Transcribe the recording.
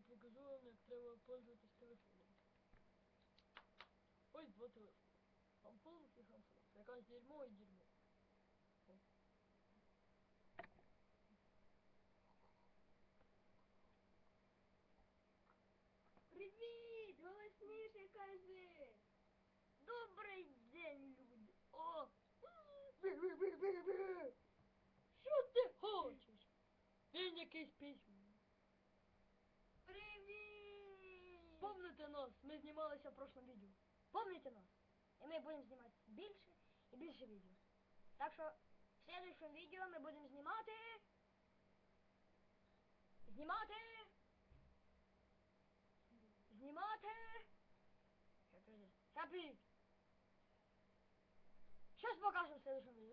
покажу вам, як треба пользуватись телефоном. Ось два телефони. Samsung і Samsung. Якась дерьмо і дерьмо. Привіт! Голосніше кажи! Помните нас? Ми знімалися в прошлом відео. Помните нас? І ми будемо знімати більше і більше відео. Так що в следующем відео ми будемо знімати. Знімати. Знімати. Щас покажемо в следующем відео.